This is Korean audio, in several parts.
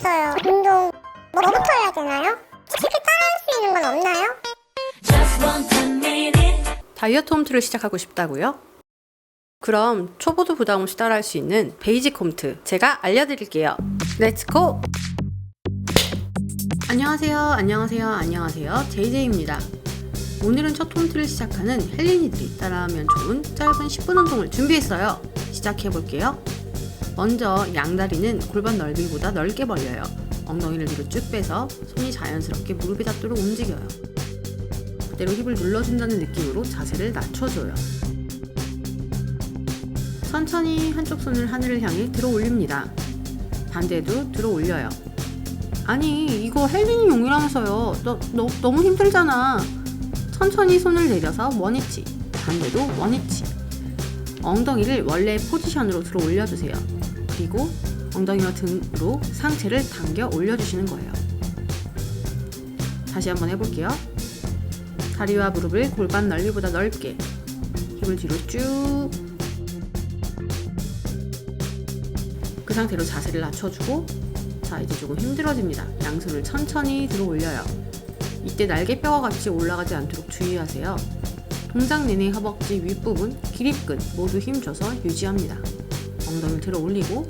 없어요. 운동 뭐부터 해야 되나요? 쉽게 따라할 수 있는 건 없나요? 다이어트 홈트를 시작하고 싶다고요? 그럼 초보도 부담 없이 따라할 수 있는 베이직 홈트 제가 알려드릴게요. 렛츠 고! 안녕하세요, 안녕하세요, 안녕하세요. JJ입니다. 오늘은 첫 홈트를 시작하는 헬린이들이 따라하면 좋은 짧은 10분 운동을 준비했어요. 시작해볼게요. 먼저 양다리는 골반 넓이보다 넓게 벌려요. 엉덩이를 뒤로 쭉 빼서 손이 자연스럽게 무릎에 닿도록 움직여요. 그대로 힙을 눌러준다는 느낌으로 자세를 낮춰줘요. 천천히 한쪽 손을 하늘을 향해 들어 올립니다. 반대도 들어 올려요. 아니, 이거 헬린이 용이라면서요. 너, 너, 너무 힘들잖아. 천천히 손을 내려서 원위치, 반대도 원위치. 엉덩이를 원래 포지션으로 들어 올려주세요. 그리고 엉덩이와 등으로 상체를 당겨 올려주시는 거예요. 다시 한번 해볼게요. 다리와 무릎을 골반 넓이보다 넓게 힙을 뒤로 쭉. 그 상태로 자세를 낮춰주고 자 이제 조금 힘들어집니다. 양손을 천천히 들어 올려요. 이때 날개뼈와 같이 올라가지 않도록 주의하세요. 동작 내내 허벅지 윗부분 기립근 모두 힘줘서 유지합니다 엉덩이를 들어 올리고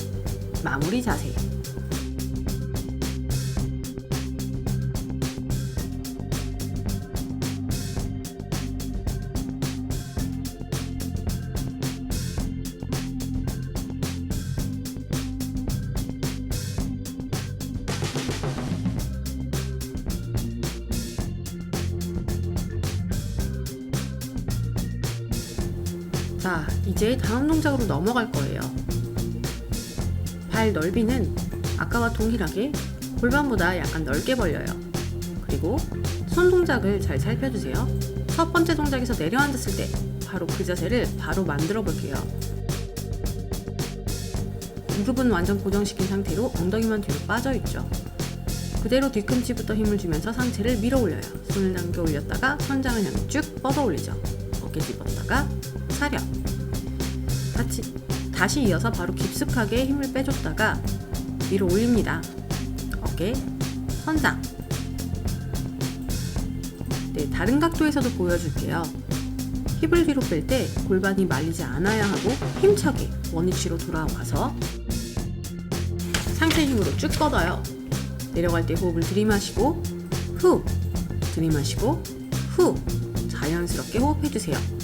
마무리 자세 자, 이제 다음 동작으로 넘어갈 거예요. 발 넓이는 아까와 동일하게 골반보다 약간 넓게 벌려요. 그리고 손 동작을 잘 살펴주세요. 첫 번째 동작에서 내려앉았을 때 바로 그 자세를 바로 만들어 볼게요. 무릎은 완전 고정시킨 상태로 엉덩이만 뒤로 빠져 있죠. 그대로 뒤꿈치부터 힘을 주면서 상체를 밀어 올려요. 손을 당겨 올렸다가 천장을 향해 쭉 뻗어 올리죠. 어깨 집었다가 차렷. 다시, 다시 이어서 바로 깊숙하게 힘을 빼줬다가 위로 올립니다. 어깨, 선장. 네, 다른 각도에서도 보여줄게요. 힙을 뒤로 뺄 때 골반이 말리지 않아야 하고 힘차게 원위치로 돌아와서 상체 힘으로 쭉 뻗어요. 내려갈 때 호흡을 들이마시고 후 들이마시고 후 자연스럽게 호흡해주세요.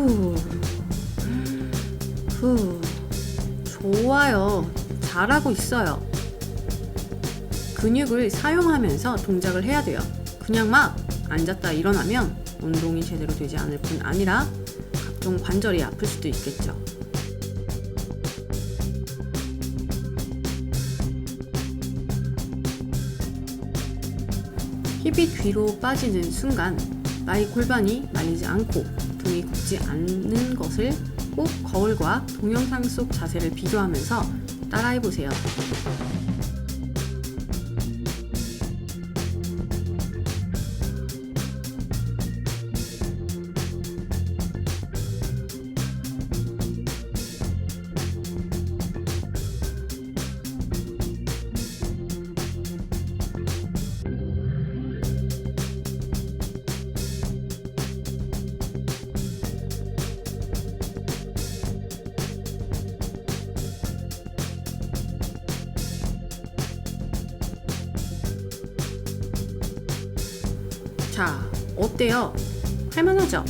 후, 후, 좋아요. 잘하고 있어요. 근육을 사용하면서 동작을 해야 돼요. 그냥 막 앉았다 일어나면 운동이 제대로 되지 않을 뿐 아니라 각종 관절이 아플 수도 있겠죠. 힙이 뒤로 빠지는 순간 나의 골반이 말리지 않고 등이 굽지 않는 것을 꼭 거울과 동영상 속 자세를 비교하면서 따라해 보세요. 자, 어때요? 할만하죠?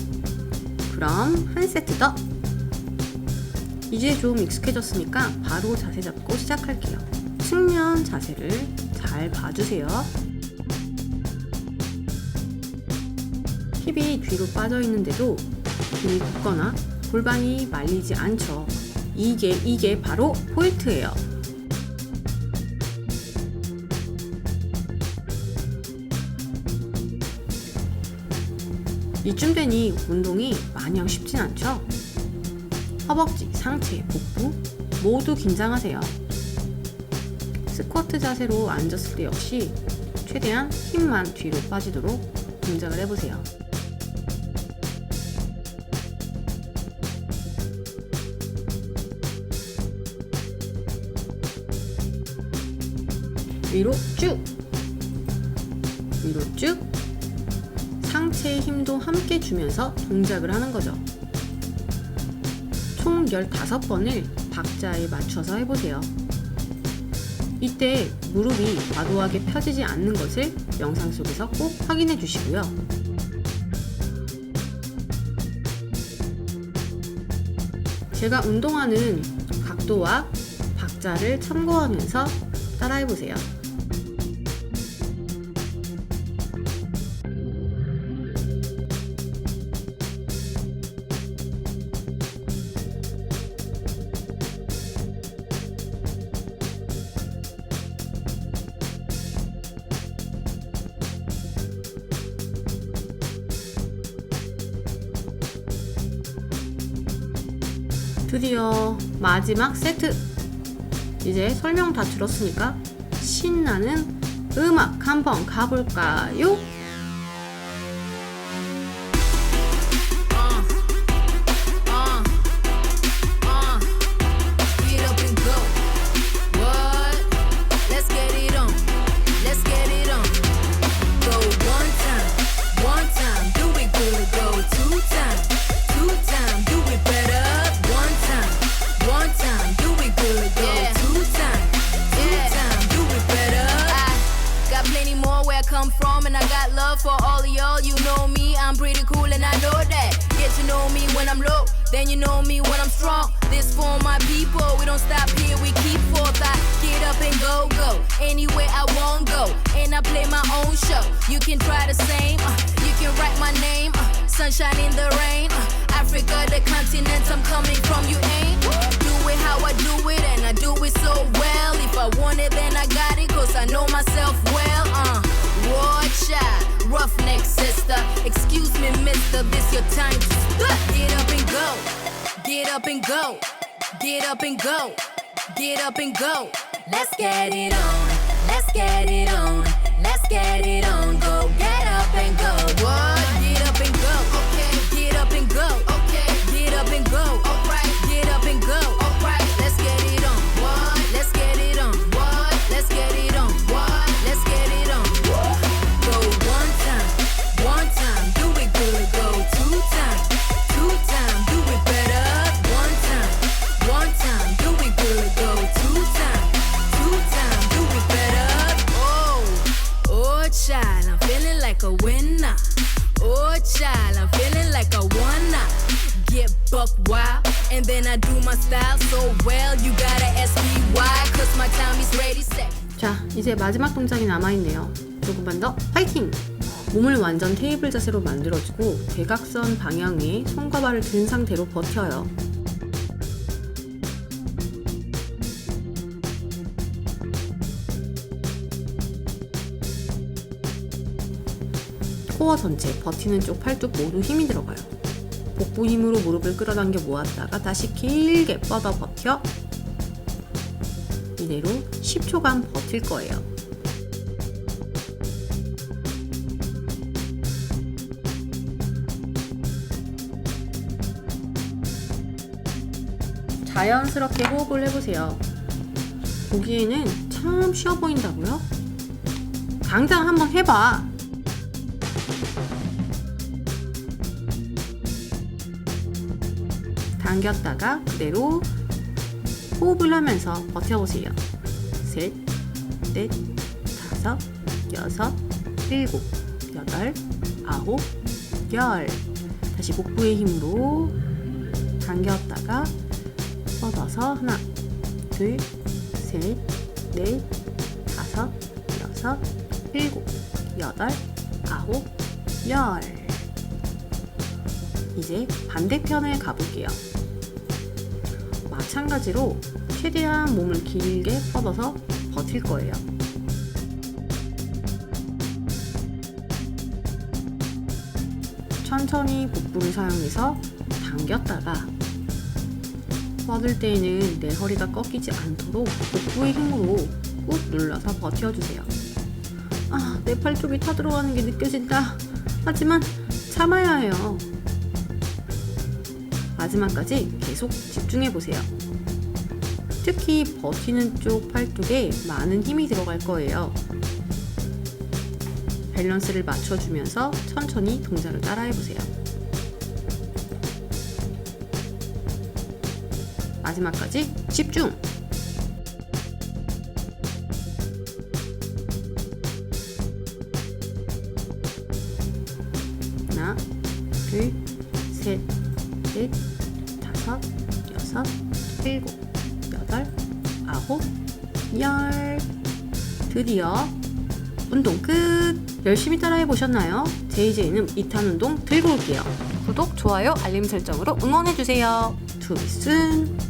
그럼 한 세트 더! 이제 좀 익숙해졌으니까 바로 자세 잡고 시작할게요. 측면 자세를 잘 봐주세요. 힙이 뒤로 빠져 있는데도 등이 굽거나 골반이 말리지 않죠. 이게, 이게 바로 포인트예요. 이쯤 되니 운동이 마냥 쉽진 않죠? 허벅지, 상체, 복부 모두 긴장하세요. 스쿼트 자세로 앉았을 때 역시 최대한 힘만 뒤로 빠지도록 동작을 해보세요. 위로 쭉! 위로 쭉! 상체의 힘도 함께 주면서 동작을 하는 거죠. 총 15번을 박자에 맞춰서 해보세요. 이때 무릎이 과도하게 펴지지 않는 것을 영상 속에서 꼭 확인해 주시고요. 제가 운동하는 각도와 박자를 참고하면서 따라해 보세요. 드디어 마지막 세트. 이제 설명 다 들었으니까 신나는 음악 한번 가볼까요? Know me when I'm low, then you know me when I'm strong. This for my people, we don't stop here, we keep forth. I get up and go, go anywhere I won't go, and I play my own show. You can try the same, uh, you can write my name, uh, sunshine in the rain. Uh, Africa, the continent I'm coming from, you ain't. Do it how I do it, and I do it so well. If I mister, this your time. Get up and go, get up and go, get up and go, get up and go. Let's get it on, let's get it on, let's get it on. Go, get 자, 이제 마지막 동작이 남아있네요. 조금만 더 파이팅! 몸을 완전 테이블 자세로 만들어주고 대각선 방향에 손과 발을 든 상태로 버텨요. 코어 전체, 버티는 쪽 팔뚝 모두 힘이 들어가요. 복부 힘으로 무릎을 끌어당겨 모았다가 다시 길게 뻗어 버텨 이대로 10초간 버틸 거예요. 자연스럽게 호흡을 해보세요. 보기에는 참 쉬워 보인다고요? 당장 한번 해봐. 당겼다가 그대로 호흡을 하면서 버텨보세요. 셋, 넷, 다섯, 여섯, 일곱, 여덟, 아홉, 열. 다시 복부의 힘으로 당겼다가 뻗어서 하나, 둘, 셋, 넷, 다섯, 여섯, 일곱, 여덟, 아홉, 열. 이제 반대편을 가볼게요. 마찬가지로 최대한 몸을 길게 뻗어서 버틸 거예요. 천천히 복부를 사용해서 당겼다가 뻗을 때에는 내 허리가 꺾이지 않도록 복부의 힘으로 꾹 눌러서 버텨주세요. 아, 내 팔 쪽이 타들어가는 게 느껴진다. 하지만 참아야 해요. 마지막까지 계속 집중해 보세요. 특히 버티는 쪽 팔뚝에 많은 힘이 들어갈 거예요. 밸런스를 맞춰주면서 천천히 동작을 따라해 보세요. 마지막까지 집중! 하나, 둘, 셋, 넷, 다섯, 여섯, 일곱, 여덟, 아홉, 열. 드디어 운동 끝! 열심히 따라해 보셨나요? JJ는 2탄 운동 들고 올게요. 구독, 좋아요, 알림 설정으로 응원해 주세요. 투비슨